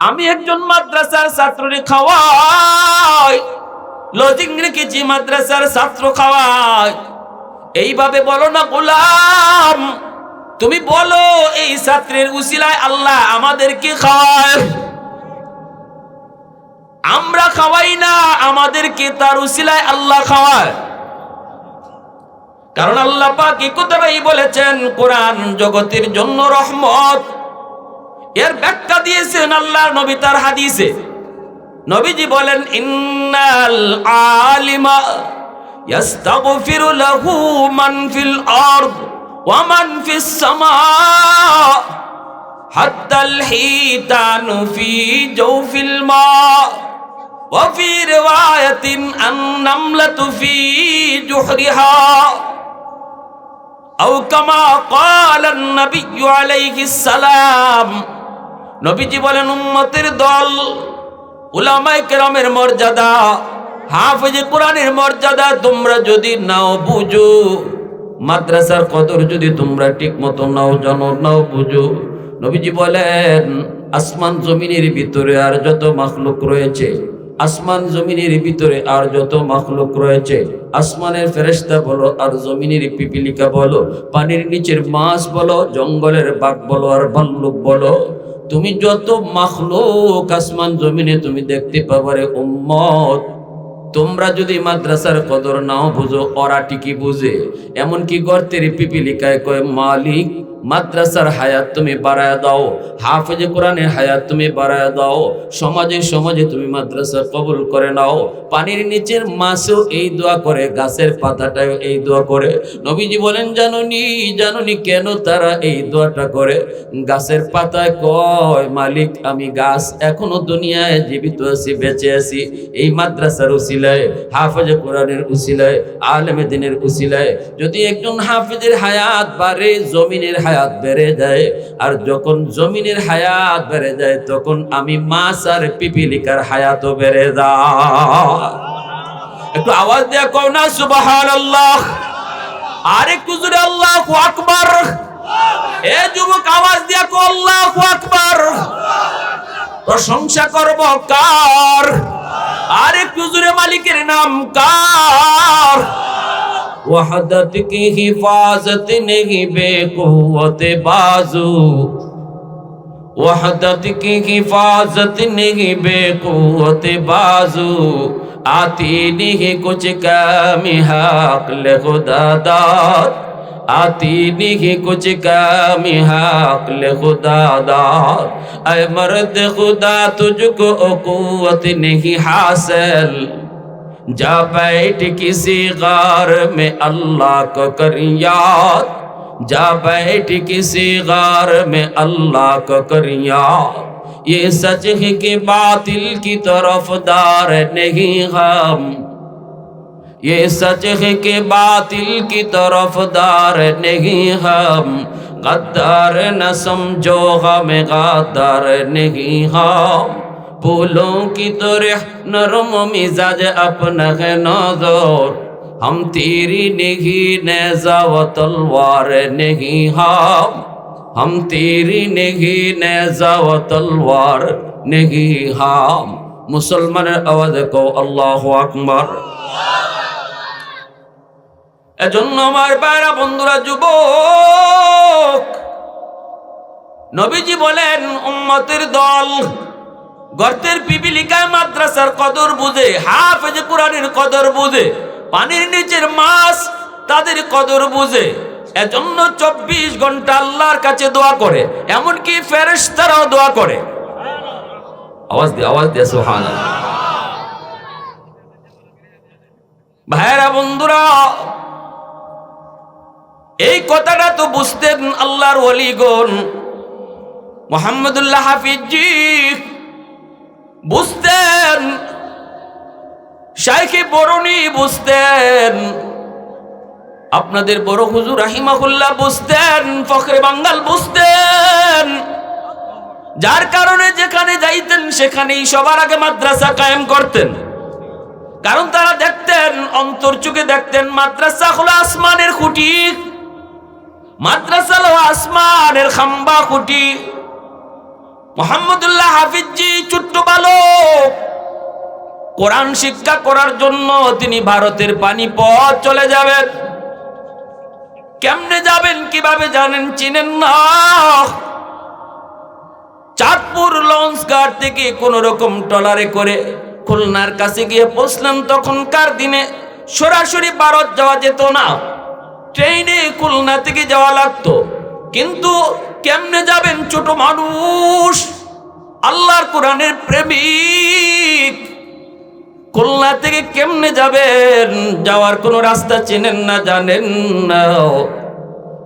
আমি একজন মাদ্রাসার ছাত্ররে খাওয়াই লজিং রেখেছি মাদ্রাসার ছাত্র খাওয়াই। এইভাবে বলো না গোলাম, তুমি বলো এই ছাত্রের উসিলায় আল্লাহ আমাদেরকে খাওয়ায়। আমরা খাওয়াই না, আমাদেরকে তার উসিলায় আল্লাহ খাওয়ায়। কারণ আল্লাহ পাক এই কথাটাই বলেছেন, কোরআন জগতের জন্য রহমত। এর ব্যাখ্যা দিয়েছেন আল্লাহ নবী তার হাদিসে নবীজি বলেন ইন্নাল আলিমা ইয়াস্তাগফিরু লাহু মান ফিল আরদ ওয়া মান ফিস সামা হাত্তা আল হিতানু ফি জাওফিল মা وفي رواية النملة في جحرها أو كما قال النبي عليه السلام নবীজি বলেন, উম্মতের দল, উলামায়ে কেরামের মর্যাদা, হাফেজে কোরআনের মর্যাদা, তোমরা যদি নাও বুঝো, মাদ্রাসার কদর যদি তোমরা ঠিক মতো নাও, জানো, নাও বুঝো। নবীজি বলেন, আসমান জমিনের ভিতরে আর যত মাখলুক রয়েছে, আসমান জমিনের ভিতরে আর যত মাখলুক রয়েছে, আসমানের ফেরেশতা বলো আর জমিনের পিপিলিকা বলো, পানির নিচের মাছ বলো, জঙ্গলের বাঘ বলো আর ভাল্লুক বলো তুমি যত মাখলোক আসমান জমিনে তুমি দেখতে পাবারে উম্মত। তোমরা যদি মাদ্রাসার কদর নাও বুঝো, ওরা ঠিকই বুঝে। এমনকি গর্তের পিপিলিকায় কয়, মালিক মাদ্রাসার হায়াত তুমি বাড়ায় দাও, হাফেজে কোরআনের হায়াত তুমি বাড়ায় দাও, সমাজে সমাজে তুমি মাদ্রাসা কবুল করে নাও, পানির নিচের মাছেও এই দোয়া করে, গাছের পাতাটাও এই দোয়া করে। নবীজি বলেন, জাননি জাননি কেন তারা এই দোয়াটা করে? গাছের পাতায় কয়, মালিক, আমি গাছ এখনও দুনিয়ায় জীবিত আছি, বেঁচে আছি। এই মাদ্রাসার উসিলায়, হাফেজে কোরআনের উসিলায়, আলেমে দিনের উসিলায়, যদি একজন হাফেজের হায়াত বাড়ে, জমিনের হায়াত বেড়ে যায়। আর যখন জমিনের হায়াত বেড়ে যায়, তখন আমি মাছ আর পিপিলিকার হায়াতও বেড়ে যায়। একটু আওয়াজ দেয়া কও না সুবাহান আল্লাহ আর একটু জোরে, আল্লাহ আকবার। এ যুবক, আওয়াজ দিয়া কো আল্লাহ আকবার। প্রশংসা করব কার? আর একটু জোরে, মালিকের নাম কার? वहदत की हिफाजत नहीं, बेकुवत बाजू। वहदत की हिफाजत नहीं, बेकुवत बाजू। आती नहीं कुछ कमी हक खुदा दाद आती नहीं कुछ कमी हक खुदा दाद मर्द खुदा, तुझको कुवत नहीं हासिल। जा बैठ किसी गार में अल्लाह को कर याद। जा बैठ किसी गार में अल्लाह को कर याद। ये सच है कि बातिल की तरफदार नहीं हम। ये सच है कि बातिल की तरफदार नहीं हम। गद्दार न समझो हम गद्दार नहीं हम। پھولوں কি تو نرم مزاج اپنا ہے نظر ہم تیری نہیں নেহি হাম تلوار نہیں ہم ہم تیری نہیں نیزہ و تلوار نہیں ہم মুসলমান আওয়াজ কো আল্লাহ আকবর এজন্য আমার পায়রা বন্ধুরা যুবক নবীজি বলেন উম্মতের দল গর্তের পিপিলিকায় মাদ্রাসার কদর বুঝে, হাফেজ কোরআনের কদর বুঝে, পানির নিচের মাছ তাদের কদর বুঝে। এজন্য চব্বিশ ঘণ্টা আল্লাহর কাছে দোয়া করে, এমনকি ফেরেশতারাও দোয়া করে। আওয়াজ দিয়ে আওয়াজ দিয়ে সোহান ভাইরা বন্ধুরা, এই কথাটা তো বুঝতেন আল্লাহর ওলিগণ, মোহাম্মদুল্লাহ হাফিজি। বুঝতেন, শাইখে বরণি বুঝতেন। আপনাদের বড় হুজুর রাহিমাহুল্লাহ বুঝতেন, ফখরে বাঙ্গাল বুঝতেন। যার কারণে যেখানে যাইতেন, সেখানেই সবার আগে মাদ্রাসা কায়েম করতেন। কারণ তারা দেখতেন, অন্তর চোখে দেখতেন, মাদ্রাসা হলো আসমানের খুঁটি। মাদ্রাসা হলো আসমানের খাম্বা খুঁটি। মোহাম্মদুল্লাহ হাফিজি কোরআন শিক্ষা করার জন্য তিনি ভারতের পানিপথ চলে যাবেন। কেমনে যাবেন কীভাবে জানেন, চিনেন না। চাঁদপুর লঞ্চ ঘাট থেকে কোন রকম টলারে করে খুলনার কাছে গিয়ে পৌঁছলেন তখনকার দিনে। সরাসরি ভারত যাওয়া যেত না। ট্রেনে খুলনা থেকে যাওয়া লাগতো। কিন্তু কেমনে যাবেন ছোট মানুষ? আল্লাহর কোরআনের প্রেমিক। খুলনা থেকে কেমনে যাবেন? যাওয়ার কোনো রাস্তা চেনেন না, জানেন না।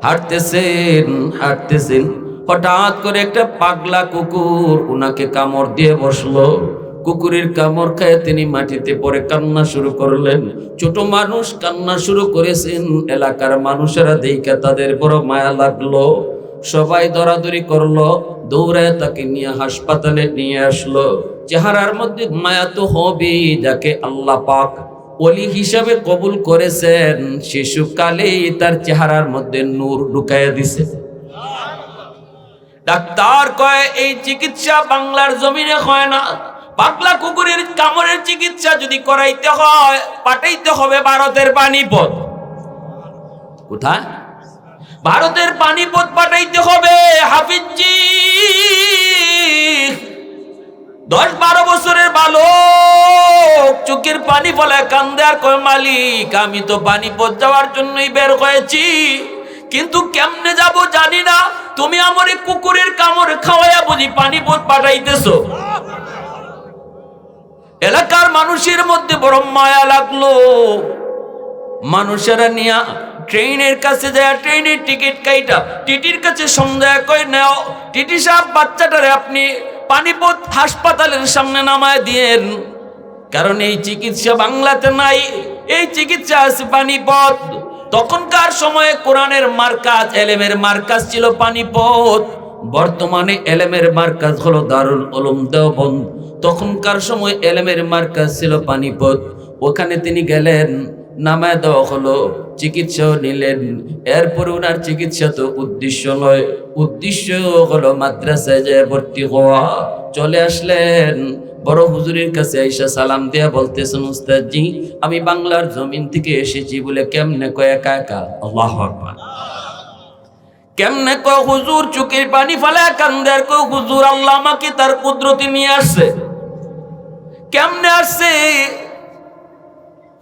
হাঁটতেছেন হাঁটতেছেন। হঠাৎ করে একটা পাগলা কুকুর উনাকে কামড় দিয়ে বসল। কুকুরের কামড় খায় তিনি মাটিতে পরে কান্না শুরু করলেন। ছোট মানুষ কান্না শুরু করেছেন। এলাকার মানুষেরা দেখে তাদের বড় মায়া লাগল। সবাই দরাদরি করল দৌড়ায় তাকে নিয়ে হাসপাতালে নিয়ে আসলো। চেহারার মধ্যে মায়া তো হবেই, যাকে আল্লাহ পাক অলি হিসাবে কবুল করেছেন, শিশুকালেই তার চেহারার মধ্যে নূর ঢুকাইয়া দিছে। ডাক্তার কয়, এই চিকিৎসা বাংলার জমিনে হয় না। পাগলা কুকুরের কামড়ের চিকিৎসা যদি করাইতে হয়, পাঠাইতে হবে ভারতের পানিপথ। কোথায়? ভারতের পানিপথ পাঠাইতে হবে হাফিজি দশ বারো বছরের বালক, চোখের পানি ফলায় কান্দে আর কয়, মালিক, আমি তো পানিপথ যাওয়ার জন্যই বের হয়েছি। কিন্তু কেমনে যাব জানি না। তুমি আমার কুকুরের কামড় খাওয়াইয়া বুঝি পানিপথ পাঠাইতেছো। এলাকার মানুষের মধ্যে বড় মায়া লাগল। মানুষেরা নিয়া ট্রেনের কাছে যায় ট্রেনের টিকিট কাইটা, টিটির কাছে সন্দেহ কই নেও। টিটি সাহেব বাচ্চাটারে আপনি পানিপথ হাসপাতালের সামনে নামায় দিয়েন। কারণ এই চিকিৎসা বাংলাতে নাই, এই চিকিৎসা আছে পানিপথ। তখনকার সময়ে কোরআনের মার্কাজ, এলেমের মার্কাজ ছিল পানিপথ। বর্তমানে এলেমের মার্কাজ হলো দারুল উলুম দেওবন্দ। তখনকার সময় এলেমের মার্কাজ ছিল পানিপথ। ওখানে তিনি গেলেন। নামায় দেওয়া হলো, চিকিৎসাও নিলেন। এরপরে ওনার চিকিৎসা তো উদ্দেশ্য নয়। উদ্দেশ্য হলো মাদ্রাসায় যে ভর্তি হওয়া। চলে আসলেন। বড় হুজুরের কাছে আইসা সালাম দিয়া বলতেছেন, উস্তাদজি, আমি বাংলার জমিন থেকে এসেছি বলে কেমনে কয় একা আল্লাহ আকবার। কেমনে কয়, হুজুর, চোখের পানি ফেলে কান্দে আর কয়, হুজুর, আল্লাহ আমাকে তার কুদরতি নিয়ে আসছে। কেমনে আসছে?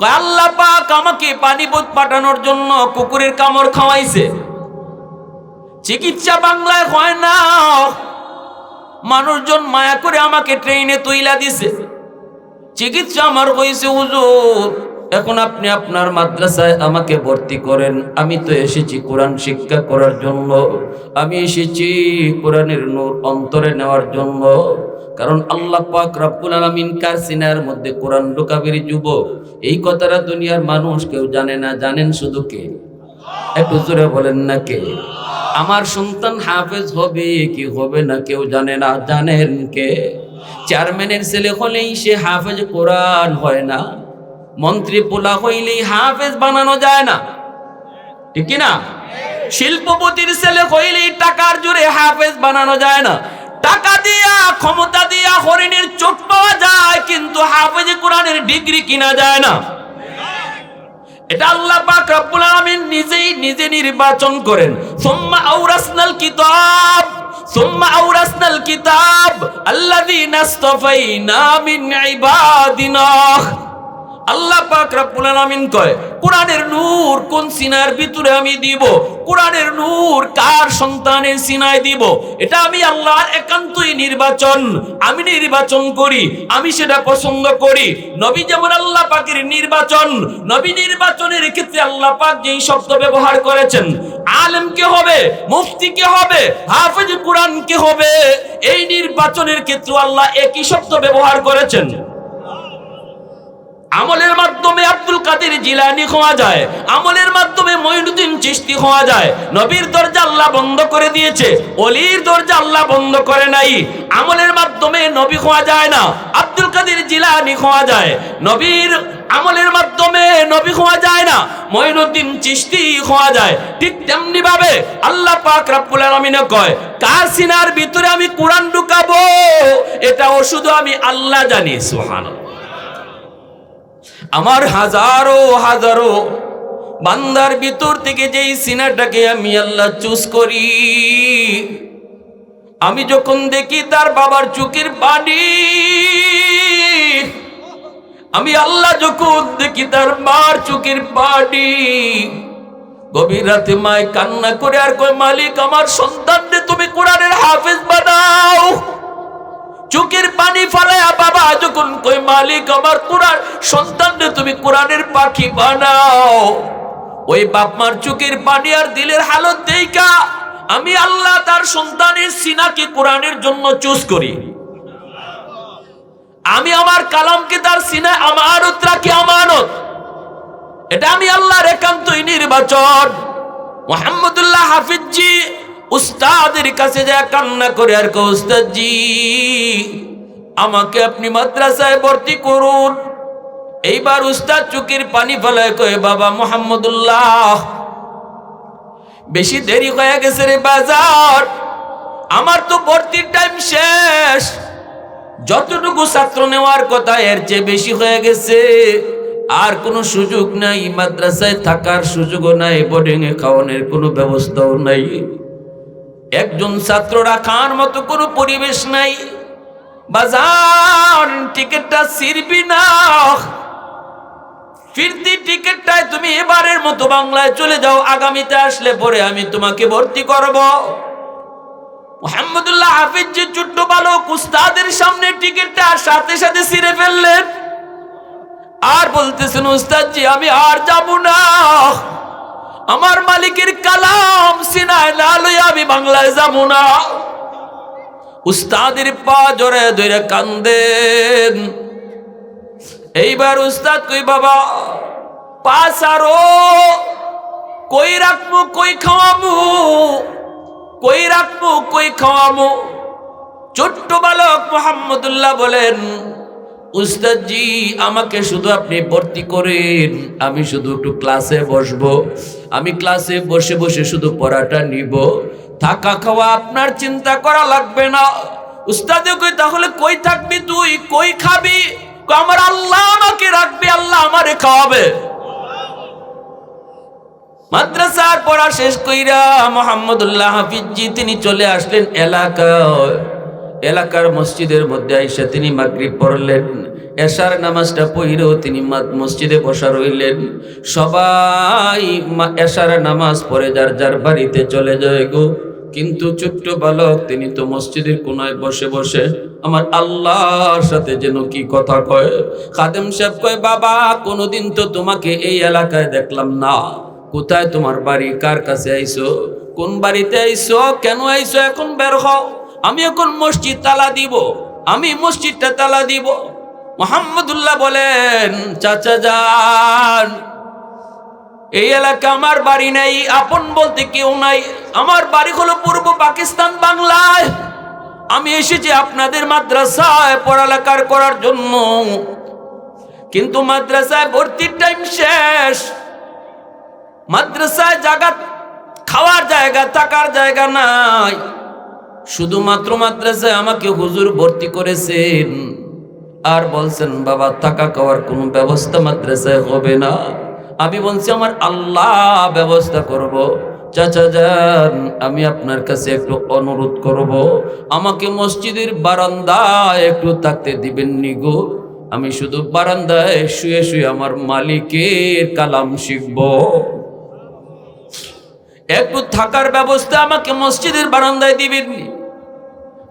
আল্লাহ পাক আমাকে পানিপথ পাঠানোর জন্য কুকুরের কামড় খাওয়াইছে। চিকিৎসা বাংলায় হয় না। মানুষজন মায়া করে আমাকে ট্রেনে তুইলা দিছে। চিকিৎসা আমার হয়েছে হুজুর। এখন আপনি আপনার মাদ্রাসায় আমাকে ভর্তি করেন। আমি তো এসেছি কোরআন শিক্ষা করার জন্য। আমি এসেছি কোরআনের নূর অন্তরে নেওয়ার জন্য। কারণ আল্লাহ পাক রব্বুল আলামিন কার সিনার মধ্যে কোরআন ঢোকাবের যুবক। এই কথাটা দুনিয়ার মানুষ কেউ জানে না। জানেন শুধু কে? একটু জোরে বলেন না কে? আমার সন্তান হাফেজ হবে কি হবে না কেউ জানে না। জানেন কে? চেয়ারম্যানের ছেলে হলেই সে হাফেজ কোরআন হয় না। মন্ত্রী পোলা হইলেই হাফেজ বানানো যায় না। ঠিক কি না শিল্পপতির ছেলে হইলেই টাকার জোরে হাফেজ বানানো যায় না। টাকা দিয়া, ক্ষমতা দিয়া হরিণের চোখ পাওয়া যায়, কিন্তু হাফেজ কোরআনের ডিগ্রি কিনা যায় না। এটা আল্লাহ পাক রব্বুল আলামিন নিজেই নিজে নির্বাচন করেন। সুম্মা আওরাসনাল কিতাব, সুম্মা আওরাসনাল কিতাব, আল্লাযীনা ইসতাফাইনা মিন ইবাদিনা। আল্লাহ পাক রব্বুল আলামিন কয়, কোরআনের নূর কোন সিনার ভিতরে আমি দিব? কোরআনের নূর কার সন্তানের সিনায় দিব? এটা আমি আল্লাহর একান্তই নির্বাচন। আমি নির্বাচন করি, আমি সেটা পছন্দ করি। নবী যেমন আল্লাহ পাকের নির্বাচন, নবী নির্বাচনের ক্ষেত্রে আল্লাহ পাক যেই শব্দ ব্যবহার করেছেন, আলেম কে হবে? মুফতি কে হবে? হাফেজ কোরআন কে হবে? এই নির্বাচনের ক্ষেত্রে আল্লাহ একই শব্দ ব্যবহার করেছেন। আমলের মাধ্যমে আব্দুল কাদের জিলানি হওয়া যায়, আমলের মাধ্যমে মঈনুদ্দিন চিশতি হওয়া যায়, নবীর দরজা আল্লাহ বন্ধ করে দিয়েছে অলির দরজা আল্লাহ বন্ধ করে নাই, আমলের মাধ্যমে নবী হওয়া যায় না, আব্দুল কাদের জিলানি হওয়া যায়, নবীর আমলের মাধ্যমে নবী হওয়া যায় না, মঈনুদ্দিন চিশতি হওয়া যায়। ঠিক তেমনি ভাবে আল্লাহ পাক রাব্বুল আলামিন কয়, কার সিনার ভিতরে আমি কোরআন ঢুকাবো? এটাও শুধু আমি আল্লাহ জানি, সুবহানাল্লাহ। আমার হাজারো হাজারো বান্দার ভিতর থেকে যেই সিনাটাকে আমি আল্লাহ চুজ করি। আমি যখন দেখি তার বাবার চুকির পানি, আমি আল্লাহ যখন দেখি তার মার চুকির পানি, গভীর রাতে মায় কান্না করে আর কয়, মালিক, আমার সন্তানকে তুমি কোরআনের হাফেজ বানাও। চোখের পানি ফালায়া বাবা, যখন কই মালিক, আমার কোরআন, সন্তানরে তুমি কোরআনের পাখি বানাও। ওই বাপ মার চোখের পানি আর দিলের হালত দেইকা আমি আল্লাহ তার সন্তানের সিনাকে কোরআনের জন্য চুজ করি। আমি আমার কালামকে তার সিনা আমানত রাখি, আমানত। এটা আমি আল্লাহর একান্তই নির্বাচন। মোহাম্মদুল্লাহ হাফিজি উস্তাদের কাছে যা কান্না করে আর উস্তাদজি, আমাকে আপনি মাদ্রাসায় ভর্তি করুন। এইবার উস্তাদ চুকির পানি ফেলায় কয়ে, বাবা মোহাম্মদুল্লাহ, বেশি দেরি হয়ে গেছে রে বাজার। আমার তো ভর্তির টাইম শেষ। যতটুকু ছাত্র নেওয়ার কথা, এর চেয়ে বেশি হয়ে গেছে। আর কোনো সুযোগ নাই, মাদ্রাসায় থাকার সুযোগও নাই বোর্ডিং এ খাওয়ানোর কোনো ব্যবস্থাও নাই। একজন ছাত্র রাখার মতো কোনো পরিবেশ নাই। বাজার টিকিটটা ছিড়বি না। ফিরতি টিকিটটায় তুমি এবারের মতো বাংলায় চলে যাও, আগামীতে আসলে পরে আমি তোমাকে ভর্তি করব। মোহাম্মদুল্লাহ হাফিজ যে ছোট্ট বালক, উস্তাদের সামনে টিকিটটা সাথে সাথে ছিঁড়ে ফেললেন। আর বলতেছেন, উস্তাদজি, আমি আর যাব না। আমার মালিকের কালাম সিনায় লইয়া আমি বাংলায় যাব না। উস্তাদের পা জোরে ধরে কান্দেন। এইবার উস্তাদ কই, বাবা পাস আরও কই রাখব, কই খাওয়াবো? কই রাখব, কই খাওয়াবো? ছোট্ট বালক মোহাম্মদুল্লাহ বলেন উস্তাদজি, আমাকে শুধু আপনি ভর্তি করেন, আমি শুধু একটু ক্লাসে বসবো। আমি ক্লাসে বসে বসে শুধু পড়াটা নিব। থাকা খাওয়া আপনার চিন্তা করা লাগবে না। উস্তাদে কই, তাহলে কই থাকবি তুই? কই খাবি? আমার আল্লাহ আমাকে রাখবে, আল্লাহ আমারে খাওয়াবে। মাদ্রাসার পড়া শেষ কইরা মোহাম্মদুল্লাহ হাফিজি তিনি চলে আসলেন এলাকায়। এলাকার মসজিদের মধ্যে আইসা তিনি মাগরিব পড়লেন। এশার নামাজটা পড়েও তিনি মসজিদে বসা রইলেন। সবাই এশার নামাজ পড়ে যার যার বাড়িতে চলে যায় গো। কিন্তু ছোট্ট বালক, তিনি তো মসজিদের কোনায় বসে বসে আমার আল্লাহর সাথে যেন কি কথা কয়। খাদেম সাহেব কয়, বাবা, কোনোদিন তো তোমাকে এই এলাকায় দেখলাম না। কোথায় তোমার বাড়ি? কার কাছে আইছো কোন বাড়িতে আইছো কেন আইছো এখন বের হও। আমি এখন মসজিদ তালা দিব। আমি মসজিদটা তালা দিব। মোহাম্মদুল্লাহ বলেন, চাচা যান, এই এলাকা আমার বাড়ি নাই, আপন বলতে কেউ নাই। আমার বাড়ি হলো পূর্ব পাকিস্তান বাংলায়। আমি এসেছি আপনাদের মাদ্রাসায় পড়ালেখার করার জন্য। কিন্তু মাদ্রাসায় ভর্তির টাইম শেষ। মাদ্রাসায় জায়গা খাওয়ার জায়গা, থাকার জায়গা নাই। শুধুমাত্র মাদ্রাসায় আমাকে হুজুর ভর্তি করেছেন। আর বলছেন, বাবা, থাকা খাওয়ার কোনো ব্যবস্থা মাদ্রাসায় হবে না। আমি বলছি, আমার আল্লাহ ব্যবস্থা করব। চাচা যান, আমি আপনার কাছে একটু অনুরোধ করব। আমাকে মসজিদের বারান্দায় একটু থাকতে দিবেন নি গো। আমি শুধু বারান্দায় শুয়ে শুয়ে আমার মালিকের কালাম শিখব। একটু থাকার ব্যবস্থা আমাকে মসজিদের বারান্দায় দিবেন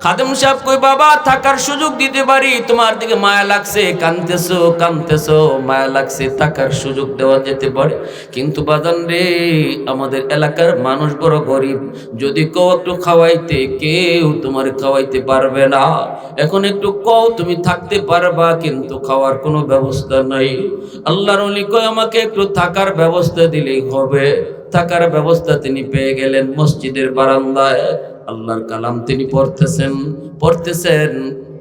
খাদেম সাহেব কই, বাবা, থাকার সুযোগ দিতে পারি। তোমার দিকে মায়া লাগছে। কানতেছো কানতেছো, মায়া লাগছে। থাকার সুযোগ দেওয়া যেতে পারে। কিন্তু বাজান রে, আমাদের এলাকার মানুষ বড় গরিব। যদি কেউ একটু খাওয়াইতে, কেউ তোমার খাওয়াইতে পারবে না। এখন একটু কও, তুমি থাকতে পারবা, কিন্তু খাওয়ার কোনো ব্যবস্থা নাই। আল্লাহর অলি কয়, আমাকে একটু থাকার ব্যবস্থা দিলেই হবে। থাকার ব্যবস্থা তিনি পেয়ে গেলেন মসজিদের বারান্দায়। আল্লাহর কালাম তিনি পড়তেছেন পড়তেছেন,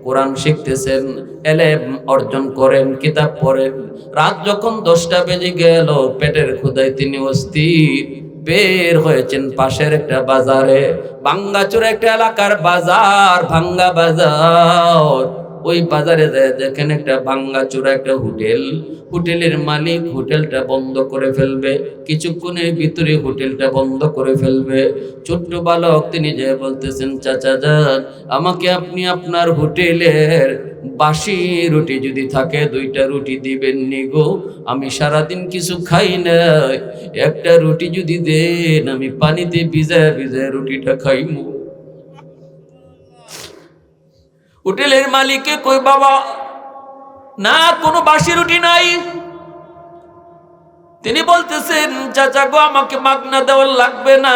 কোরআন শিখতেছেন, এলেম অর্জন করেন, কিতাব পড়েন। রাত যখন দশটা বেজে গেল, পেটের ক্ষুদায় তিনি অস্থির। বের হয়েছেন পাশের একটা বাজারে, ভাঙ্গাচুর একটা এলাকার বাজার, ভাঙ্গা বাজার। ওই বাজারে যায় দেখেন একটা ভাঙ্গা চোরা একটা হোটেল, হোটেলের মালিক হোটেলটা বন্ধ করে ফেলবে, কিছুক্ষণের ভিতরে হোটেলটা বন্ধ করে ফেলবে। ছোট্ট বালক তিনি যে বলতেছেন, চাচা যান, আমাকে আপনি আপনার হোটেলের বাসি রুটি যদি থাকে, দুইটা রুটি দিবেন নি গো। আমি সারাদিন কিছু খাই না একটা রুটি যদি দেন, আমি পানিতে ভিজায় ভিজায় রুটিটা খাইমু। হোটেলের মালিকে কই, বাবা, না, কোনো বাসি রুটি নাই। তিনি বলতেছেন চাচা গো, আমাকে মাগনা দেওয়া লাগবে না।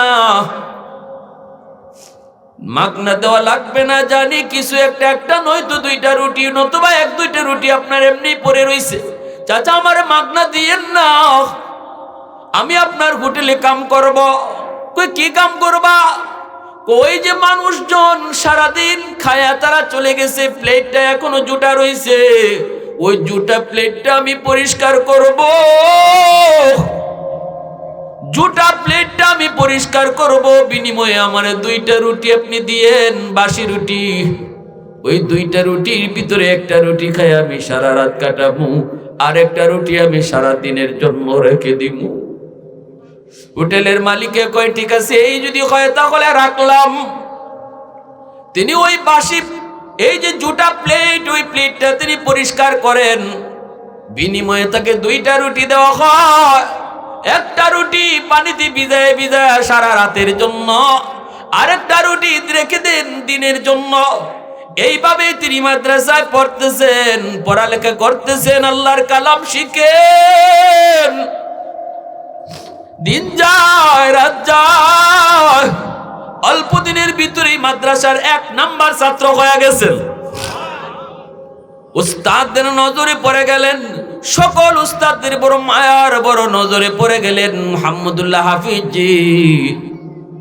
মাগনা দেওয়া লাগবে না, জানি কিছু একটা একটা নয়তো দুইটা রুটি, নতুবা এক দুইটা রুটি আপনার এমনি পড়ে রইছে। চাচা, আমার মাগনা দিয়েন না। আমি আপনার হোটেলে কাম করব। কই, কি কাম করবা? ওই যে মানুষজন সারাদিন খায়া তারা চলে গেছে, প্লেটটা এখনও জুটা রইছে। ওই জুটা প্লেটটা আমি পরিষ্কার করব। জুটা প্লেটটা আমি পরিষ্কার করব। বিনিময়ে আমার দুইটা রুটি আপনি দিয়েন, বাসি রুটি। ওই দুইটা রুটির ভিতরে একটা রুটি খাই আমি সারা রাত কাটাবো আর একটা রুটি আমি সারা দিনের জন্য রেখে দিবো হোটেলের মালিকে কয়, ঠিক আছে, এই যদি হয় তাহলে রাখলাম। তিনি ওই বাসি, এই যে জুটা প্লেট, ওই প্লেটটা তিনি পরিষ্কার করেন। বিনিময়ে তাকে দুইটা রুটি দেওয়া হয়। একটা রুটি পানিতে ভিজায় ভিজায় সারা রাতের জন্য, আরেকটা রুটি রেখে দেন দিনের জন্য। এইভাবে তিনি মাদ্রাসায় পড়তেছেন, পড়ালেখা করতেছেন, আল্লাহর কালাম শিখেন। দিন যায়, রাত যায়। অল্প দিনের ভিতরেই মাদ্রাসার এক নাম্বার ছাত্র হয়ে গেছেন। উস্তাদদের নজরে পড়ে গেলেন। সকল উস্তাদদের বড় মায়ার বড় নজরে পড়ে গেলেন মোহাম্মদুল্লাহ হাফিজ।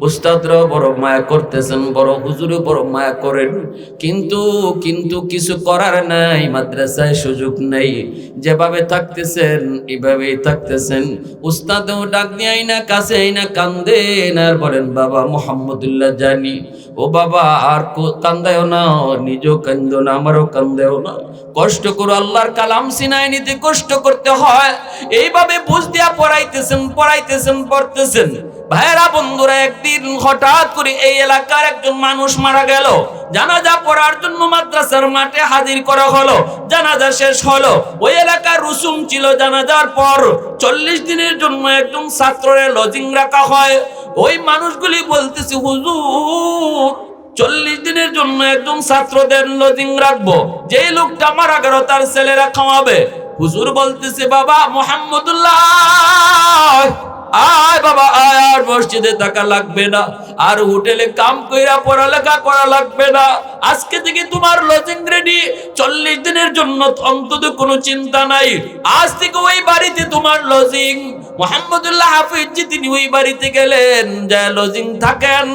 উস্তাদরাও বড় মায়া করতেছেন, বড় হুজুরে বড় মায়া করেন। কিন্তু কিন্তু কিছু করার নাই, মাদ্রাসায় সুযোগ নেই। যেভাবে থাকতেছেন, এভাবেই থাকতেছেন। উস্তাদও ডাক দিয়ে না কাছে না কান্দেন আর বলেন, বাবা মোহাম্মদুল্লাহ জানি। ও বাবা, আর কান্দেও না, নিজেও কান্দ না, আমারও কান্দেও না। কষ্ট করো, আল্লাহর কালাম সিনাই নিতে কষ্ট করতে হয়। এইভাবে বুঝ দিয়া পড়াইতেছেন পড়াইতেছেন, পড়তেছেন। ভাইরা বন্ধুরা, একদিন হঠাৎ করে এই এলাকার একজন মানুষ মারা গেল। জানাজা পড়ার জন্য মাদ্রাসার মাঠে হাজির করা হলো। জানাজা শেষ হলো। ওই এলাকার রুসুম ছিল জানাজার পর। চল্লিশ দিনের জন্য একজন ছাত্রের লজিং রাখা হয়। ওই মানুষগুলি বলতেছে, হুজুর, চল্লিশ দিনের জন্য একজন ছাত্রদের লজিং রাখব। যে লোকটা মারা গেল তার ছেলেরা খাওয়াবে। হুজুর বলতেছে, বাবা মোহাম্মদুল্লাহ! আয় বাবা, আয়, আর মসজিদে টাকা লাগবে না। আর হোটেলে কাম কইরা পড়ালেখা করা লাগবে না। আজকে থেকে তোমার লজিং রেডি চল্লিশ দিনের জন্য অন্তত কোনো চিন্তা নাই। আজ থেকে ওই বাড়িতে তোমার লজিং মোহাম্মদুল্লাহ হাফিজ তিনি ওই বাড়িতে গেলেন, যা লজিং থাকেন।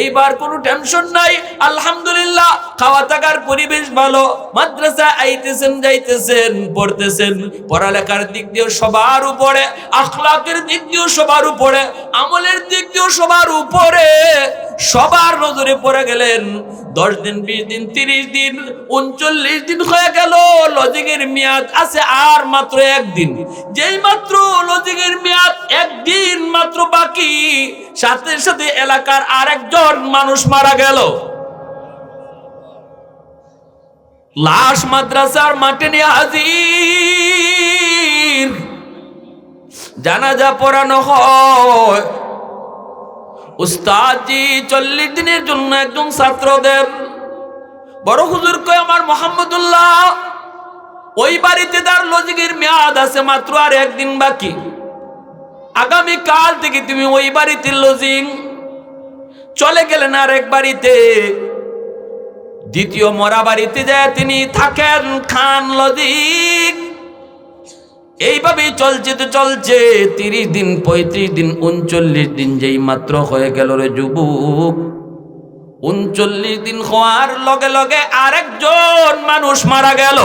এইবার কোনো টেনশন নাই, আলহামদুলিল্লাহ, খাওয়া থাকার পরিবেশ ভালো মাদ্রাসা আইতেছেন, যাইতেছেন, পড়তেছেন, পড়ালেখার দিক দিয়েও সবার উপরে, আখলাকের দিক দিয়েও সবার উপরে, আমলের দিক দিয়েও সবার উপরে। সবার নজরে পড়ে গেলেন। দশ দিন, বিশ দিন, তিরিশ দিন, উনচল্লিশ দিন হয়ে গেল লজিংয়ের মেয়াদ আছে আর মাত্র একদিন। যেই মাত্র লজিংয়ের মেয়াদ একদিন মাত্র বাকি, সাথে সাথে এলাকার আরেকজন মানুষ মারা গেল। লাশ মাদ্রাসার মাঠে নিয়ে হাজির। জানাজা পড়ানো হয়। উস্তাদজি চল্লিশ দিনের জন্য একজন ছাত্রদের। বড় হুজুর কয়, আমার মোহাম্মদুল্লাহ, ওই বাড়িতে তার লজিকের মেয়াদ আছে মাত্র আর একদিন বাকি। আগামী কাল থেকে তুমি ওই বাড়িতে লজিং, চলে গেলেন আর এক বাড়িতে। দ্বিতীয় মরা বাড়িতে যায় তিনি থাকেন খান লজিক। এইভাবেই চলছে তো চলছে। তিরিশ দিন, পঁয়ত্রিশ দিন, উনচল্লিশ দিন যেই মাত্র হয়ে গেল রে যুবক। উনচল্লিশ দিন হওয়ার লগে লগে আরেকজন মানুষ মারা গেল।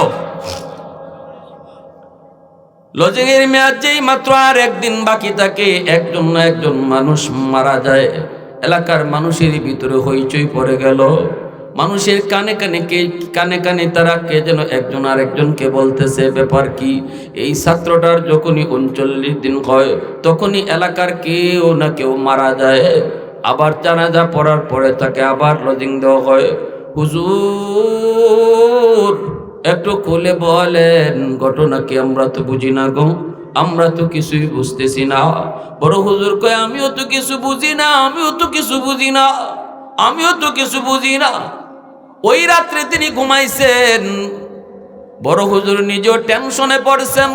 লজিংয়ের মেয়াদ যেই মাত্র আর একদিন বাকি থাকে, একজন না একজন মানুষ মারা যায়। এলাকার মানুষের ভিতরে হইচই পড়ে গেল। মানুষের কানে কানে কে, কানে কানে তারা কে যেন একজন আরেকজনকে বলতেছে, ব্যাপার কি? এই ছাত্রটার যখনই উনচল্লিশ দিন হয়, তখনই এলাকার কেউ না কেউ মারা যায়। আবার জানাজা পড়ার পরে তাকে আবার লজিং দেওয়া হয়। হুজুর, একটু খুলে বলেন, ঘটনা কি আমরা তো বুঝি না গো? আমরা তো কিছুই বুঝতেছি না। বড় হুজুর কয়, আমিও তো কিছু বুঝি না, আমিও তো কিছু বুঝি না, আমিও তো কিছু বুঝি না। ওই রাত্রে তিনি ঘুমাইছেন। বড় হুজুর নিজেও টেনশনে পড়ছেন।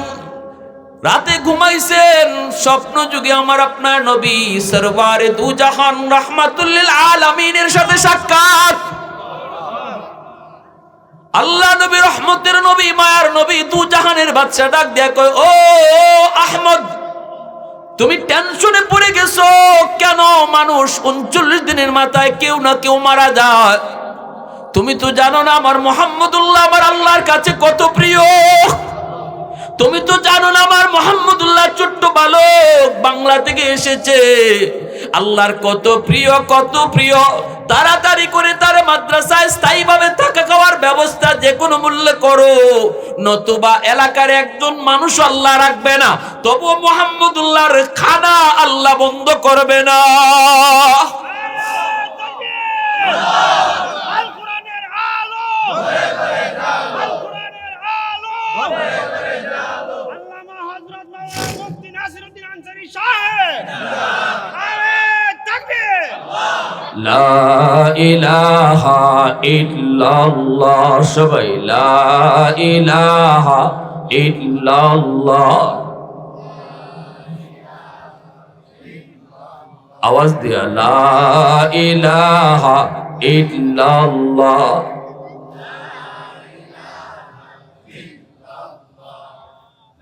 রাতে ঘুমাইছেন। স্বপ্ন যুগে আমার আপনার নবী সরবারে দু জাহান রাহমাতুল্লিল আলামিনের সাথে সাক্ষাৎ। আল্লাহ নবী রহমতের নবী, মায়ার নবী দু জাহানের বাচ্চা ডাক দেয়া কয় ও, আহমদ, তুমি টেনশনে পড়ে গেছো? কেন মানুষ উনচল্লিশ দিনের মাথায় কেউ না কেউ মারা যায়? তুমি তো জানো না আমার মোহাম্মদুল্লাহ আমার আল্লাহর কাছে কত প্রিয়। তুমি তো জানো না আমার মোহাম্মদুল্লাহ ছোট্ট বালক বাংলা থেকে এসেছে। আল্লাহর কত প্রিয় কত প্রিয়। তাড়াতাড়ি করে তার মাদ্রাসায় স্থায়ীভাবে থাকা খাওয়ার ব্যবস্থা যে কোনো মূল্যে করো। নতুবা এলাকার একজন মানুষ আল্লাহ রাখবে না। তবু মোহাম্মদুল্লাহর খানা আল্লাহ বন্ধ করবে না আল কোরআনের আলো আল কোরআনের সবাই আওয়াজ দিয়া লা ইলাহা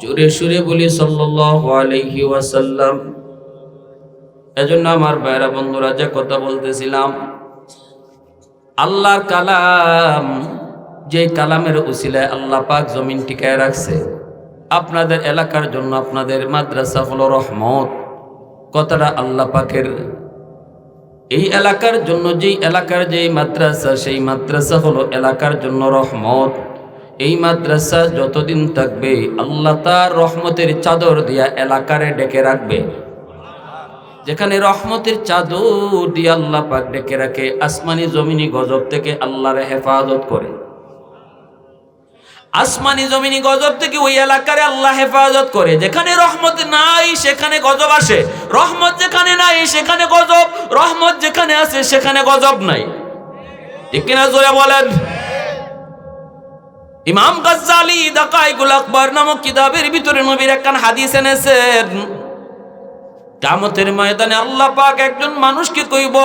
জোরে সুরে বলি সাল্লাল্লাহু এজন্য আমার ভাইরা বন্ধুরা, যে কথা বলতেছিলাম, আল্লাহর কালাম, যে কালামের উসিলায় আল্লাহ পাক জমিন টিকায় রাখছে, আপনাদের এলাকার জন্য আপনাদের মাদ্রাসা হলো রহমত। কথাটা আল্লাহ পাকের এই এলাকার জন্য যেই এলাকার যেই মাদ্রাসা, সেই মাদ্রাসা হলো এলাকার জন্য রহমত। এই মাদ্রাসা যতদিন থাকবে, আল্লাহ তার রহমতের চাদর দিয়া এলাকারে ডেকে রাখবে। যেখানে রহমতের চাদর দিয়ে আল্লাহ পাক ডেকে রাখে, আসমানি জমিনি গজব থেকে আল্লাহরে হেফাজত করে। আসমানি জমিনি গজব থেকে ওই এলাকারে আল্লাহ হেফাজত করে। যেখানে রহমত নাই, সেখানে গজব আসে। রহমত যেখানে নাই, সেখানে গজব। রহমত যেখানে আছে, সেখানে গজব নাই। ঠিক কিনা জোরে বলেন? ইমাম গাজ্জালি দাকাইগুল আকবর নামক কিতাবের ভিতরে নবীর একখান হাদিস এনেছেন। কামতের ময়দানে আল্লাহ পাক একজন মানুষকে কইব,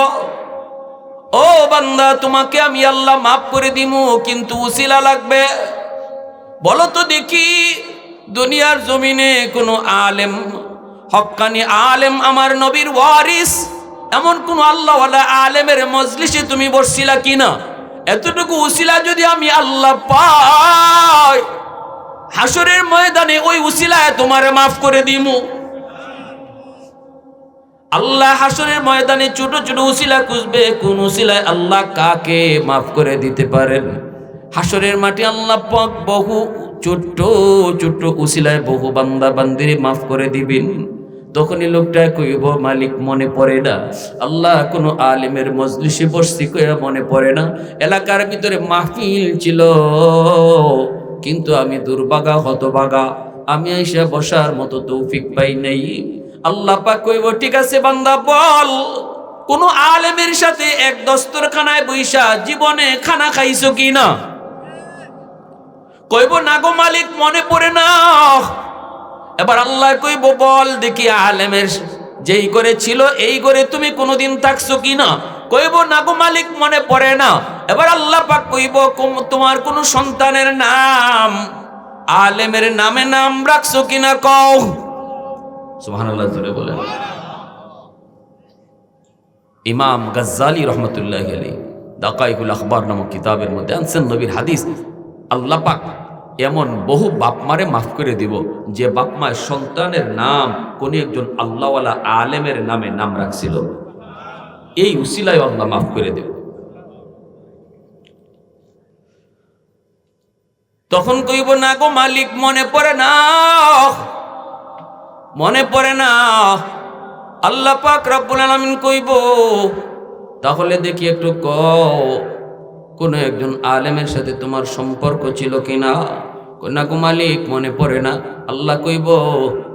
ও বান্দা, তোমাকে আমি আল্লাহ মাফ করে দিমু, কিন্তু উসিলা লাগবে। বলো তো দেখি, দুনিয়ার জমিনে কোনো আলেম হক্কানি আলেম আমার নবীর ওয়ারিস? এমন কোন আল্লাহওয়ালা আলেমের মজলিসে তুমি বসছিলা কিনা? এতটুকু উসিলা যদি আমি আল্লাহ পাই হাসরের ময়দানে ওই উসিলায় তোমারে মাফ করে দিমু। আল্লাহ হাসরের ময়দানে ছোট ছোট উসিলা খুঁজবে, কোন উসিলায় আল্লাহ কাকে মাফ করে দিতে পারেন? হাসরের মাটি আল্লাহ পাক বহু ছোট্ট ছোট্ট উসিলায় বহু বান্দা বান্দিরে মাফ করে দিবেন। তখনই লোকটা কইব, মালিক, মনে পড়ে না। আল্লাহ কোনো আলিমের মজলিসে বসছি কইয়া মনে পড়ে না। এলাকার ভিতরে মাহফিল ছিল। কিন্তু আমি দুর্বাগা হতবাগা আমি আইসা বসার মতো তৌফিক পাই নাই। আল্লাহ পাক কইব, ঠিক আছে বান্দা, বল। কোন আলেমের সাথে এক দস্তরখানায় বৈশা জীবনে খানা খাইছো কি না কইব, না গো মালিক, মনে পড়ে না। এবার আল্লাহ কইব, বল দেখি আলেমের যেই করে ছিল, এই করে তুমি কোনোদিন থাকছো কি না? কইব, না গো মালিক, মনে পড়ে না। এবার আল্লাহ পাক কইব তোমার কোন সন্তানের নাম, আলেমের নামে নাম রাখছো কিনা কও? সুবহানাল্লাহ, জোরে বলেন। ইমাম গজ্জালি রহমতুল্লাহ আলী দাকাইকুল আখবর নামক কিতাবের মধ্যে আনছেন নবীর হাদিস। আল্লাহ পাক এমন বহু বাপমারে মাফ করে দিব, যে বাপমায় সন্তানের নাম কোন একজন আল্লাহওয়ালা আলেমের নামে নাম রাখছিল। এই উসিলায় আল্লাহ মাফ করে দেব। তখন কইব, না গো মালিক, মনে পড়ে না? মনে পড়ে না। আল্লাহ পাক রব্বুল আলামিন কইব, তাহলে দেখি একটু কও। কোন একজন আলেমের সাথে তোমার সম্পর্ক ছিল কিনা? কন্যা গো মালিক, মনে পড়ে না। আল্লাহ কইব,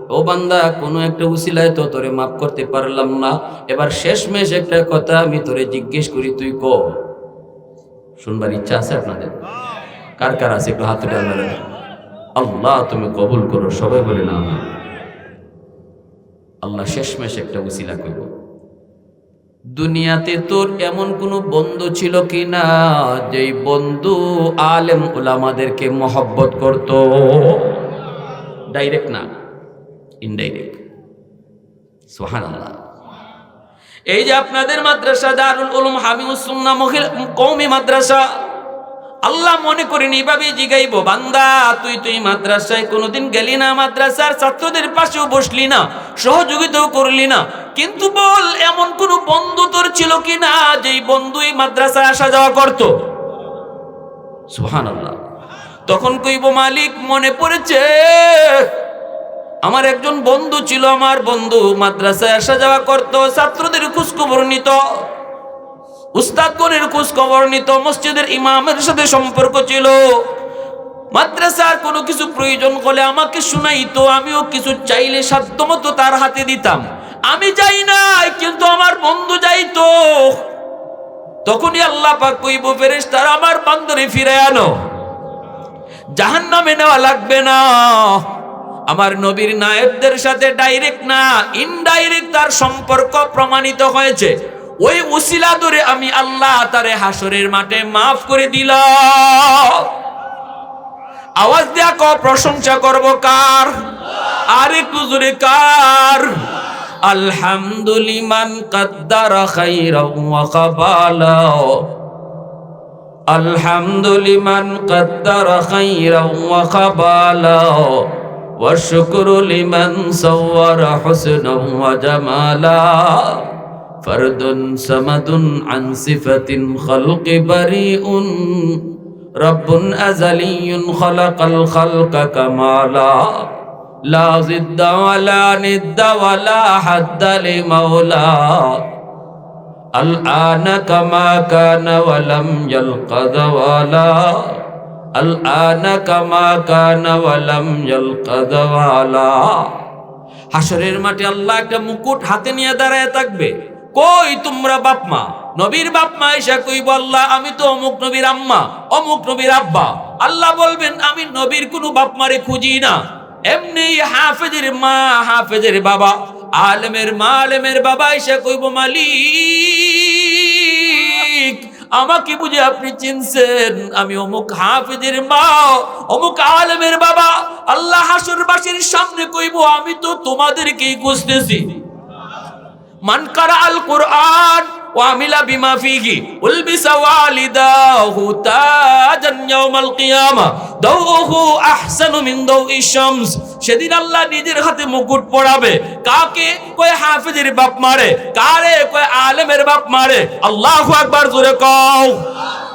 ও বান্দা, কোনো একটা উসিলায় তো তোরে মাফ করতে পারলাম না। এবার শেষমেশ একটা কথা আমি তোরে জিজ্ঞেস করি, তুই ক? শুনবার ইচ্ছা আছে আপনাদের? কার কার আছে? একটু হাত আল্লাহ, তুমি কবুল করো, সবাই বলে না। আল্লাহ শেষমেশ একটা উসিলা কইব। দুনিয়াতে তোর এমন কোন বন্ধু ছিল কি না? যেই বন্ধু আলেম ওলামাদেরকে মহব্বত করত। ডাইরেক্ট না ইনডাইরেক্ট সোহান এই যে আপনাদের মাদ্রাসা, দারুল উলুম হামিউসুন্না মহিলা কৌমি মাদ্রাসা, আল্লাহ মনে করেন এইভাবে জিগাইব, বান্দা, তুই তুই মাদ্রাসায় কোনোদিন গেলি না, মাদ্রাসার ছাত্রদের পাশেও বসলি না, সহযোগিতাও করলি না কিন্তু বল, এমন কোন বন্ধু তোর ছিল কি না যেই বন্ধু এই মাদ্রাসায় আসা যাওয়া করত? সুহানাল্লাহ তখন কইব, মালিক, মনে পড়েছে, আমার একজন বন্ধু ছিল, আমার বন্ধু মাদ্রাসায় আসা যাওয়া করত, ছাত্রদের খোঁজখবর নিত, উস্তাদগণের খোঁজ খবর নিত, মসজিদের ইমামের সাথে সম্পর্ক ছিল। মাদ্রাসার কোনো কিছু প্রয়োজন হলে আমাকে শুনাইতো, আমিও কিছু চাইলে সাধ্যমতো তার হাতে দিতাম। আমি যাই নাই, কিন্তু আমার বন্ধু যাইতো তখনই আল্লাহ পাক কইব, ফেরেশতার আমার বান্দরে ফিরে আনো। জাহান্নামে নেওয়া লাগবে না। আমার নবীর নায়েবদের সাথে ডাইরেক্ট না ইনডাইরেক্ট তার সম্পর্ক প্রমাণিত হয়েছে। ওই উসিলা ধরে আমি আল্লাহ তারে হাসরের মাঠে মাফ করে দিলাম। আওয়াজ দেয়া ক, প্রশংসা করব কার? আর একটু জোরে কার? আলহামদুলিমান কাদ্দারা খাইরাও ওয়া কাবালা আলহামদুলিমান কাদ্দারা খাইরাও ওয়া কাবালা والشكر لمن صور حسنا وجمالا فرد سمد عن صفة خلق بريء رب أزلي خلق الخلق كمالا لا ضد ولا ند ولا حد لمولا الآن كما كان ولم يلق ذوالا الآن كما كان ولم يلق ذوالا হাসরের মাঠে আল্লাহ একটা মুকুট হাতে নিয়ে দাঁড়ায় থাকবে কই তোমরা বাপ মা নবীর বাপ মা এসে কইব আল্লাহ আমি তো অমুক নবীর আম্মা অমুক নবীর আব্বা আল্লাহ বলবেন আমি নবীর কোনো বাপ মারে খুঁজি না এমনি হাফেজের মা, হাফেজের বাবা, আলেমের মা, আলেমের বাবা এসে কইব, মালিক, আমাকে বুঝে আপনি চিনছেন, আমি অমুক হাফেজের মা, অমুক আলমের বাবা, আল্লাহ হাসুরবাসীর সামনে কইব, আমি তো তোমাদেরকেই খুঁজতেছি। মান কারা আল কোরআন ওয়ামিলা বিমা ফিহি, উলবিসা ওয়ালিদাহু তাজান ইয়াউমাল কিয়ামা দাউহু আহসানু মিন দাউই শামস। সেদিন আল্লাহ নিজের হাতে মুকুট পড়াবে কাকে? কয় হাফিজের বাপ মারে। কারে? কয় আলেমের বাপ মারে। আল্লাহু আকবার, জোরে কও। আল্লাহ